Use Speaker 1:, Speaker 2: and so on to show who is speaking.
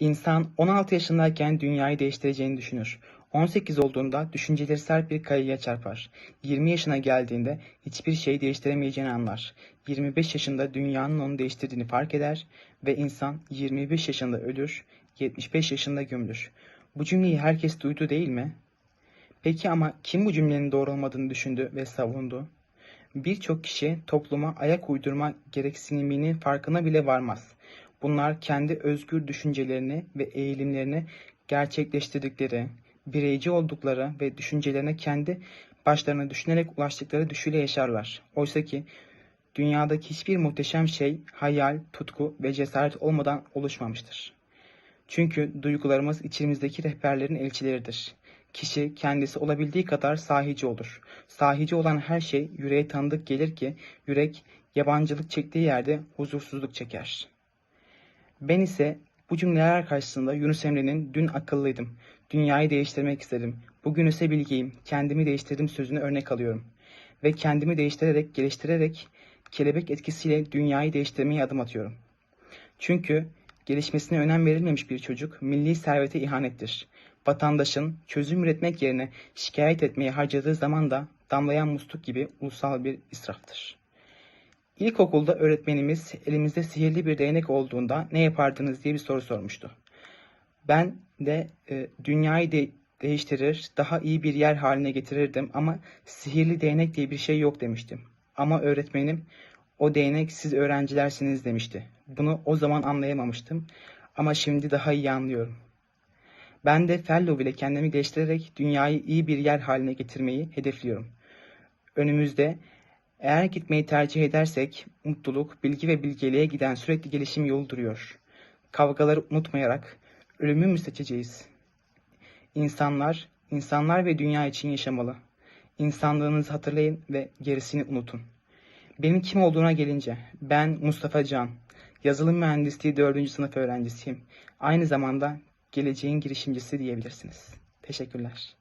Speaker 1: İnsan 16 yaşındayken dünyayı değiştireceğini düşünür. 18 olduğunda düşünceleri sert bir kayaya çarpar. 20 yaşına geldiğinde hiçbir şey değiştiremeyeceğini anlar. 25 yaşında dünyanın onu değiştirdiğini fark eder ve insan 25 yaşında ölür, 75 yaşında gömülür. Bu cümleyi herkes duydu değil mi? Peki ama kim bu cümlenin doğru olmadığını düşündü ve savundu? Birçok kişi topluma ayak uydurma gereksiniminin farkına bile varmaz. Bunlar kendi özgür düşüncelerini ve eğilimlerini gerçekleştirdikleri, bireyci oldukları ve düşüncelerine kendi başlarına düşünerek ulaştıkları düşüyle yaşarlar. Oysa ki dünyadaki hiçbir muhteşem şey hayal, tutku ve cesaret olmadan oluşmamıştır. Çünkü duygularımız içimizdeki rehberlerin elçileridir. Kişi kendisi olabildiği kadar sahici olur. Sahici olan her şey yüreğe tanıdık gelir ki yürek yabancılık çektiği yerde huzursuzluk çeker. Ben ise bu cümleler karşısında Yunus Emre'nin dün akıllıydım, dünyayı değiştirmek istedim, bugün ise bilgiyim, kendimi değiştirdim sözünü örnek alıyorum. Ve kendimi değiştirerek, geliştirerek, kelebek etkisiyle dünyayı değiştirmeye adım atıyorum. Çünkü gelişmesine önem verilmemiş bir çocuk milli servete ihanettir. Vatandaşın çözüm üretmek yerine şikayet etmeye harcadığı zaman da damlayan musluk gibi ulusal bir israftır. İlkokulda öğretmenimiz elimizde sihirli bir değnek olduğunda ne yapardınız diye bir soru sormuştu. Ben de e, dünyayı de- değiştirir, daha iyi bir yer haline getirirdim ama sihirli değnek diye bir şey yok demiştim. Ama öğretmenim o değnek siz öğrencilersiniz demişti. Bunu o zaman anlayamamıştım ama şimdi daha iyi anlıyorum. Ben de Fellow ile kendimi değiştirerek dünyayı iyi bir yer haline getirmeyi hedefliyorum. Önümüzde eğer gitmeyi tercih edersek mutluluk, bilgi ve bilgeliğe giden sürekli gelişim yolu duruyor. Kavgaları unutmayarak ölümü mü seçeceğiz? İnsanlar, insanlar ve dünya için yaşamalı. İnsanlığınızı hatırlayın ve gerisini unutun. Benim kim olduğuna gelince, ben Mustafa Can, yazılım mühendisliği 4. sınıf öğrencisiyim. Aynı zamanda geleceğin girişimcisi diyebilirsiniz. Teşekkürler.